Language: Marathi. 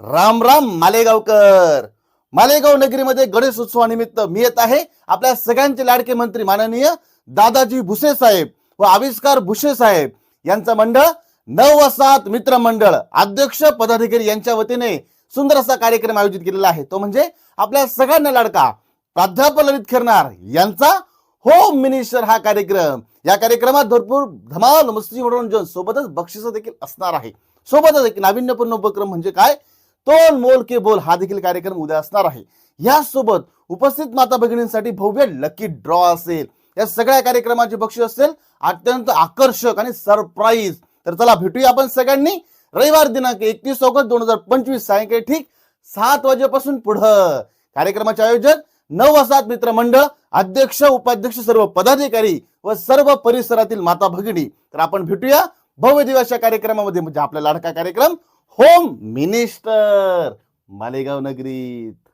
राम राम मालेगावकर. मालेगाव नगरीमध्ये गणेश उत्सवानिमित्त मी येत आहे. आपल्या सगळ्यांचे लाडके मंत्री माननीय दादाजी भुसे साहेब व आविष्कार भुसे साहेब यांचं मंडळ नव वसाहत मित्र मंडळ अध्यक्ष पदाधिकारी यांच्या वतीने सुंदर असा कार्यक्रम आयोजित केलेला आहे. तो म्हणजे आपल्या सगळ्यांना लाडका प्राध्यापक ललित खिरनार यांचा होम मिनिस्टर हा कार्यक्रम. या कार्यक्रमात भरपूर धमाल मस्ती मनोरंजन सोबतच बक्षीस देखील असणार आहे. सोबतच एक नाविन्यपूर्ण उपक्रम म्हणजे काय? तोल मोल के बोल हा देखील कार्यक्रम उद्या असणार आहे. यासोबत उपस्थित माता भगिनींसाठी भव्य लकी ड्रॉ असेल. या सगळ्या कार्यक्रमाचे बक्षीस असेल. अत्यंत आकर्षक आणि सरप्राईज तर चला भेटूया आपण सगळ्यांनी. रविवार दिनांक एकतीस ऑगस्ट दोन हजार पंचवीस सायंकाळी ठीक सात वाजेपासून पुढं कार्यक्रमाचे आयोजक नव वसाहत मित्रमंडळ अध्यक्ष उपाध्यक्ष सर्व पदाधिकारी व सर्व परिसरातील माता भगिनी तर आपण भेटूया. भव्य दिवस या कार्यक्रमामध्ये म्हणजे आपला लाडका कार्यक्रम. होम मिनिस्टर मालेगाव नगरीत.